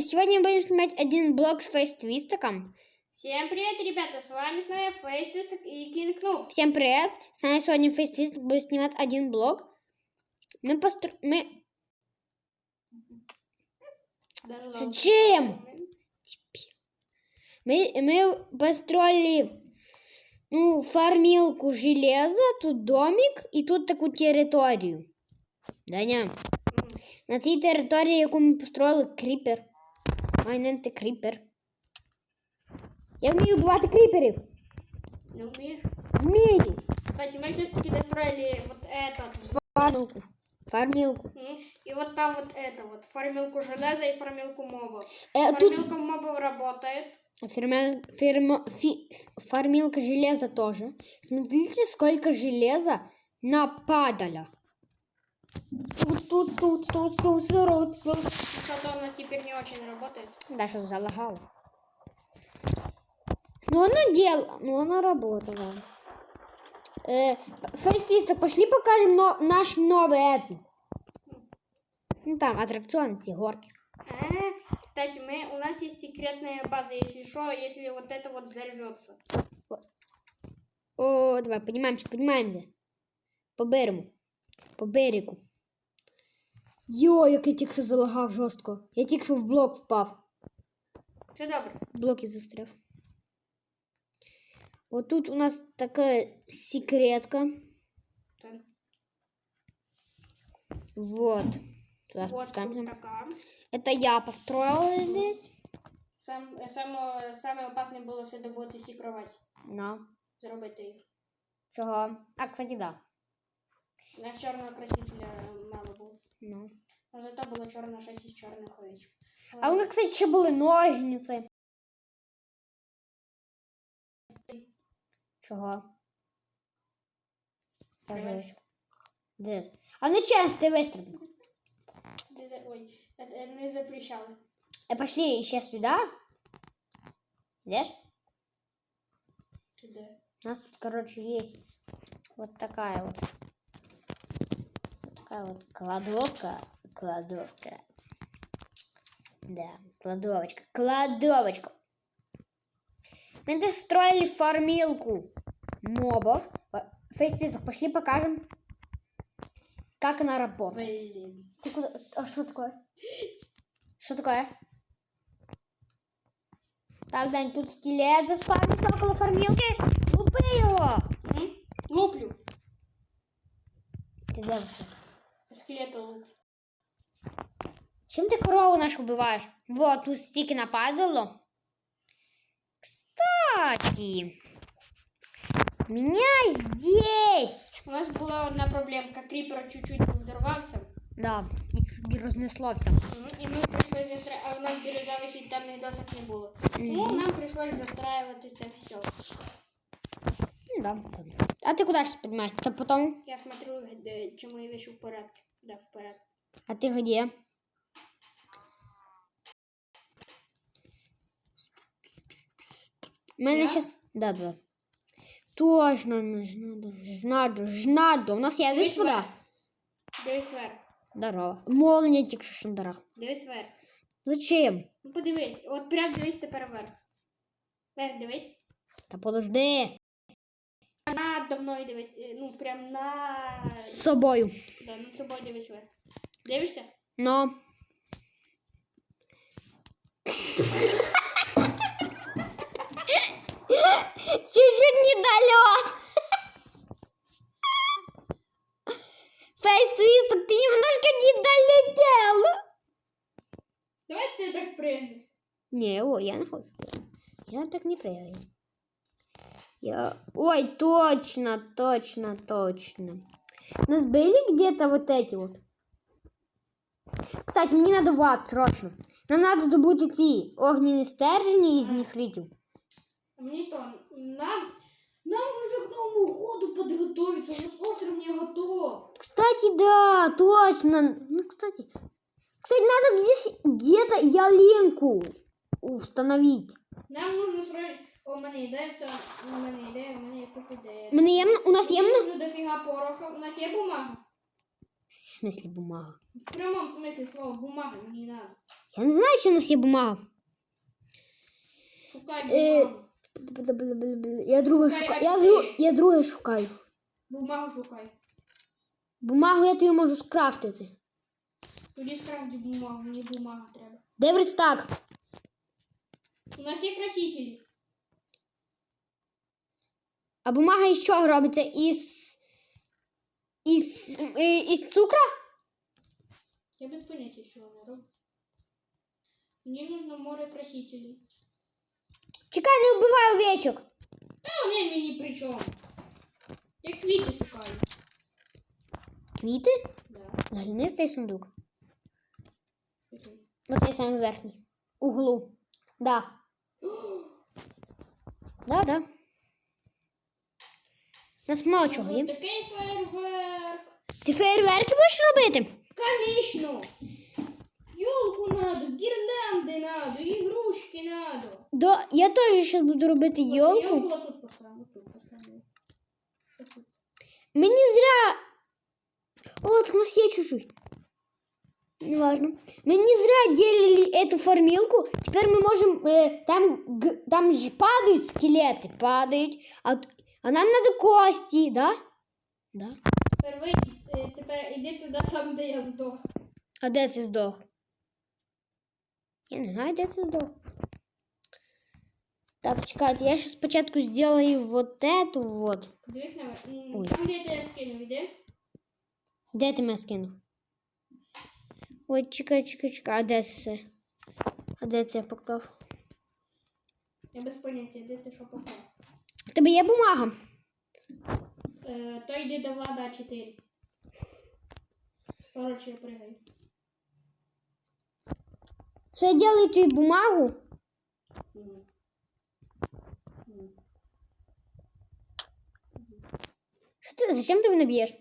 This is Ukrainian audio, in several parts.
Сегодня мы будем снимать один блок с фейс-твистиком. Всем привет, ребята, с вами снова Фейстистик и Кинг Нуб. Всем привет! С нами сегодня фейс-твистик будет снимать один блок. Мы постро... Мы... Даже Зачем? Мы, мы построили ну, фармилку железа, тут домик і тут таку територію. Даня, на цій території, яку ми построїли, кріпер. Майненти кріпер. Я вмію вбивати кріперів. Не умеешь? Вмію. Кстати, мы все-таки достроили вот этот. Фармилку. Фармилку. м, И вот там вот это вот, фармилку железа и фармилку мобов. Э, тут Фармилка мобов работает. ферме- фермо- фи- фармилка железа тоже. Смотрите, сколько железа нападало. Тут, тут, тут, тут, тут, тут, тут. Что-то она теперь не очень работает. Даша залагала. Ну, она делала, ну, она работала. Э, Фейстисток, пошли покажем но, наш новый это. Ну, там, аттракцион, эти горки. А, кстати, мы, у нас есть секретная база, если что, если вот это вот взорвется. О, давай, поднимаемся, поднимаемся. По берегу. По берегу. Йо, як я тільки що залагав жорстко. Я тільки що в блок впав. Все добре. В блоке застряв. Вот тут у нас такая секретка. Так. Вот. Туда Вот спускаемся. Это я построила здесь. Сам, е, саме, саме опасне було все добутись і кровать. На. Зробити їх. Чого? А, кстати, да. На чорного красителя мало було. Ну. А зато було чорне щось із чорних овечок. А у них, кстати, ще були ножниці. Чого? Кажеш. Де? це? А ну чесно, ти де- Ой, е, е, не запрещали. Э, пошли еще сюда. Видишь? Туди. У нас тут, короче, есть вот такая вот. Такая вот кладовка. Кладовка. Да, кладовочка. Кладовочка. Мы строили фармилку мобов. Фейстизок, пошли покажем, как она работает. Блін. Ты куда? А что такое? Что такое? Так, Дань, тут скелет заспавнился около фармилки. Лупи его! Луплю. Ты вообще? Скелета луплю. Чем ты корову нашу убиваешь? Вот, тут стики нападало. Кстати, у меня здесь. У нас була одна проблемка. Кріпер чуть-чуть взорвався. Да, и чуть не разнесло все. М, І ми прийшли застра... а в нас бірюзових і темних досок не було. Тому нам прийшлось застраювати це все. Да. А ты куда сейчас поднимаешься? Потом? Я смотрю, чи мої вещи в порядку. Да, в порядку. А ты где? Мене сейчас... Да, да. Точно, ж надо, ж надо, надо. У нас є десь вверх. Дивись вверх. Здорово. Молния тільки що дорог. Дивись вверх. Зачем? Ну подивись. От прям дивись тепер вверх. Вверх дивись. Та подожди. Надо мною дивись. Е, Ну прям на. З собою. Да, над собою дивись вверх. Дивишся? Но. Чуть-чуть не долез. Фейс-твисток, ты немножко не долетел. Давай ти так пригнеш. Не, ой, я не хочу. Я так не прыгаю. Я... Ой, точно, точно, точно. У нас были где-то вот эти вот. Кстати, мне надо ват срочно. Нам надо добыть эти огненные стержни из нефритів. А мені то нам. Нам нужно к Новому году подготовиться. У нас остров не готов. Кстати, да, точно. Ну, кстати. Кстати, надо здесь где-то ялинку установить. Нам нужно срочно... О, мене ідея, все. У мене ідея, у мене є купа ідея. Мене є, у нас є Мені нужно дофіга пороха. У нас є бумага. В смислі бумага? В прямом смысле слова бумага не надо. Я не знаю, чи у нас є бумага. Шукай Е, бумагу. Я друге Шукай шукаю. Я, А4. я друге шукаю. Бумагу шукай. Бумагу я тобі можу скрафтити. Тоді справді бумагу, мені бумага треба. Де верстак? У нас є красителі. А бумага із чого робиться? Із. Із, е, із цукра? Я без поняття, що вона робить. Мені нужно море красителей. Чекай, не вбивай овечок. Та вони мені при чому? Я квіти шукаю. Квіти? Да. Загляни в цей сундук. окей. Вот я самый верхний. Углу. Да. Да, да. У нас много чого є. Ось Такий фейерверк. Ти фейерверки будеш робити? Конечно. Ёлку надо, гирлянды надо, игрушки надо. До... Я теж зараз буду робити йолку. Ёлку вот тут поставлю, вот тут поставлю. Вот тут. Мені зря. От, у нас є чуть-чуть. Неважно. Мені зря делили эту формилку. Теперь мы можем... э, там, г- там же падают скелеты, падают. А, т- а нам надо кости, да? Да. Тепер ви, е, тепер іди туди, там, де я здох. А де ти здох? Я не знаю, де ти здох. Так, чекайте, я сейчас спочатку сделаю вот эту вот. Дивись на мене. М, Ой. Там, де я скинув, іди. Де ти мене скинув? Ой, чекай, чекай, чекай. А де це все? А де це я поклав? Я без поняття, де ти що поклав. В тебе є бумага? Е, то йди до влада 4. Короче, я пригаю. Що я делаю тобі бумагу? Мгм. Мгм. Що ти, зачем ти мене б'єш?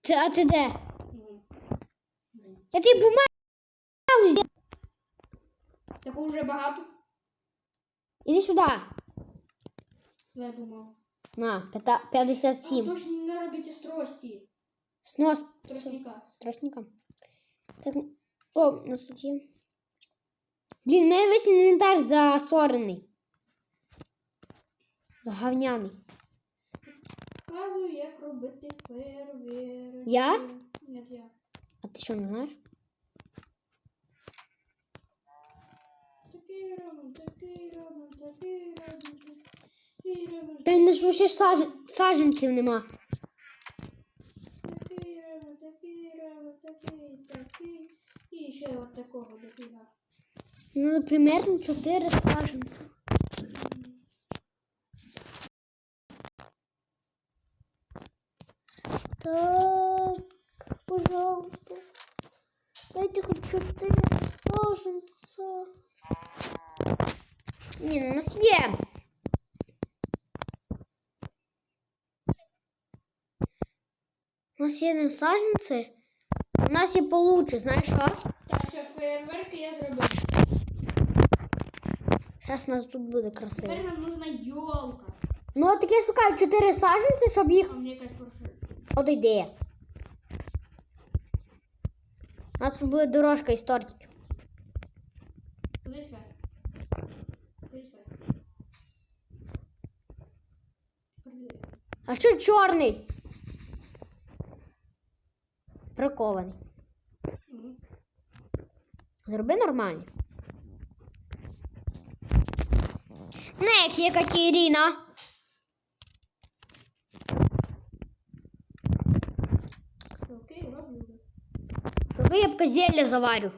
Ти, а ти де? Мгм. Я тобі бумагу зробила. Таку вже багато. Іди сюди. Я думав. На, п'ята- А 57. точно не робите з трості. Снос. Тростника. Страшненько. Так, о, тут є. Блін, мене весь інвентар засорений. Загавняний. Показую, як робити фейерверк. Я? Ні, я. А ти що не знаєш? Такий робимо, такий робимо, такий робимо, такий робимо, Та й не ж ще саж... саженців нема. такий робимо, такий робимо, такий, такий. І ще от такого дофіга. Ну, примерно 4 саженці. Так, пожалуйста. Дайте хоть 4 саженца. Ні, ну, у нас є. У нас є не саженці. У нас є получше, знаєш що? Так, зараз фейерверки я зробив. Зараз у нас тут буде красиво. Тепер нам нужна йолка. Ну, от таке шукаю 4 саженці, щоб їх А мені якась прошу. Одійди. У нас тут буде дорожка із тортиків. Куди сюди? Куди сюди? Куди? А що чорний? Прикований. Зроби нормально. Не, як є Катерина. Окей, роблю. Зроби я б зілля заварю.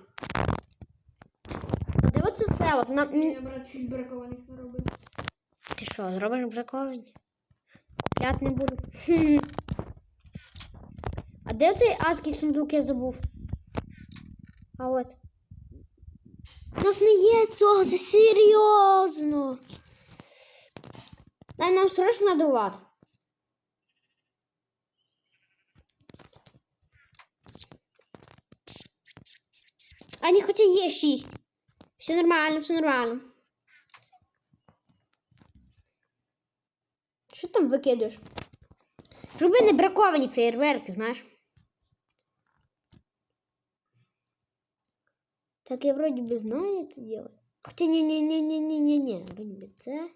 Оце все? От на... Я брат чуть бракованих наробив. Ти що, зробиш браковані? Купляти не буду. А де цей адський сундук я забув? А от. У нас не є цього, це серйозно. Дай нам срочно надувати. А не хоча є шість. Все нормально, все нормально. Що там викидуєш? Щоб не браковані фейерверки, знаєш. Так я вроде бы знаю это делать. Хотя не-не-не-не-не-не-не. Вроде бы це.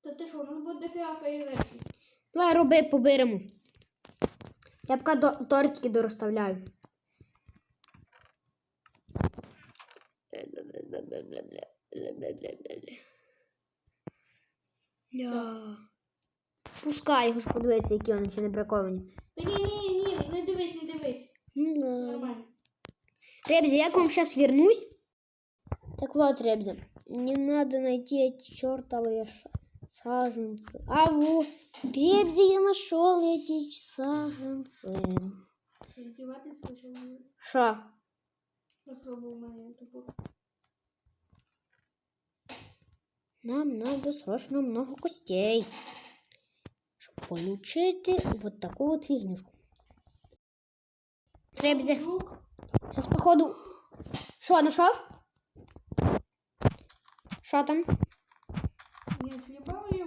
Та ти що, у нас буде дофіга фейерверків. Давай роби поберемо. Я поки до, тортики дорозставляю. Ля. Пускай його ж подивитися, які вони ще не браковані. Та ні, ні, ні, не дивись, не дивись. Ну, да. Нормально. Ребзя, я к вам сейчас вернусь. Так вот, Ребзя, не надо найти эти чертовые ш- саженцы. А вот, Ребзя, я нашел эти саженцы. Издевательство ще не Что? розробив мене тупо. Нам надо срочно много костей, чтобы получить вот такую вот фигнюшку. Друг, сейчас походу... Что, нашел? Что там? ні, хліба я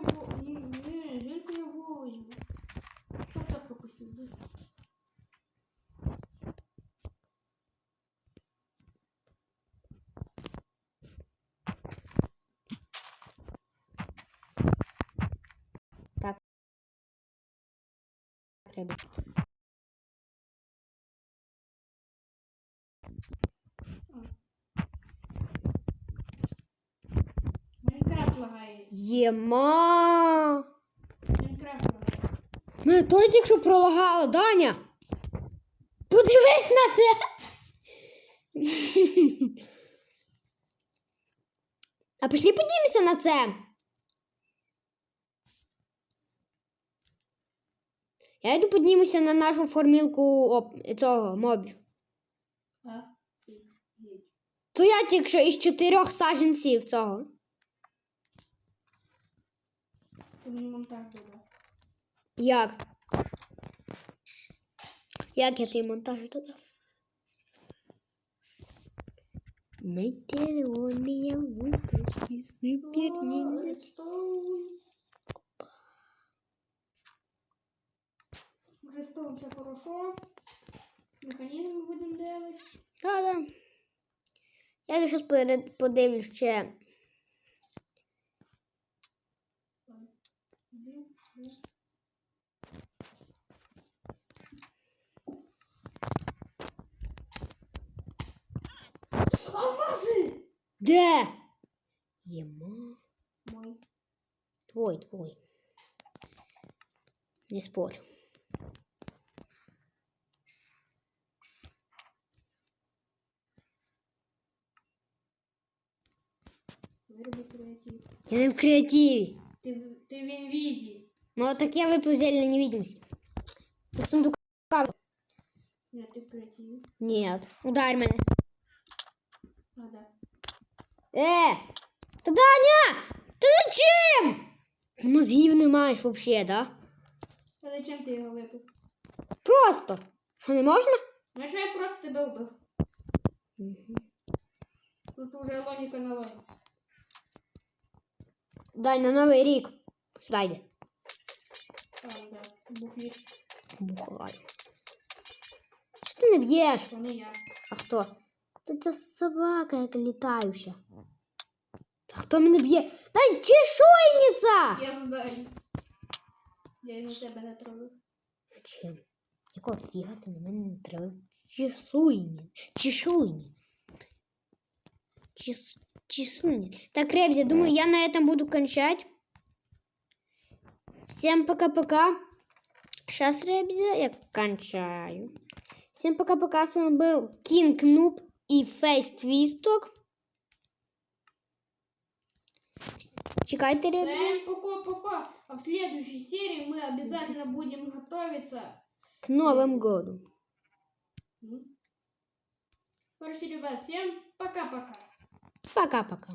Ребзя. Майнкрафт лагає. Ема! Майнкрафт лагає. Мене той тільки що пролагало, Даня. Подивись на це. А пішли подивимося на це. Я йду піднімуся на нашу формілку цього мобів. А? То я тільки що із чотирьох саджанців цього. Як? Як я той монтаж додав? Найтерония вытащи супер ниндзя. Рестон все хорошо. Механизм будем делать. Да, да. Я зараз перед подивлюсь ще. Алмазы! Де? Єма. Мой. Твой, твой. Не спорю. Вироби креатив. Я не в креативі. Ти, в- ти в інвізі. Ну вот так я выпал зелье невидимость. По сундука. Ні, ти в креативі. Нет. Ударь мене. А, да. Е! Та Даня! Ти зачем? Мозгів не маєш вообще, да? А зачем ти його випив? Просто. Що не можна? Ну що я просто тебе вбив. Тут уже логіка на логіку. Дай на новий рік. Сюди йди. Бухліт. Бухай. Що ти не б'єш? То не я. А хто? Та це собака, яка літаюча. Та хто мене б'є? Та чешуйниця! Я знаю. Я і на тебе не трогаю. Зачем? Якого фіга ти на мене не треба? Чесуйні. Чешуйні. Чес... Чесуйні. Так, ребята, думаю, я на этом буду кончать. Всем пока-пока. Сейчас, ребята, я кончаю. Всем пока-пока. С вами был Кинг Нуб и Фейс Твисток. Чекайте, ребята. Всем пока-пока. А в следующей серии мы обязательно будем готовиться. К Новому году. Короче, ребят, всем пока-пока. Пока-пока.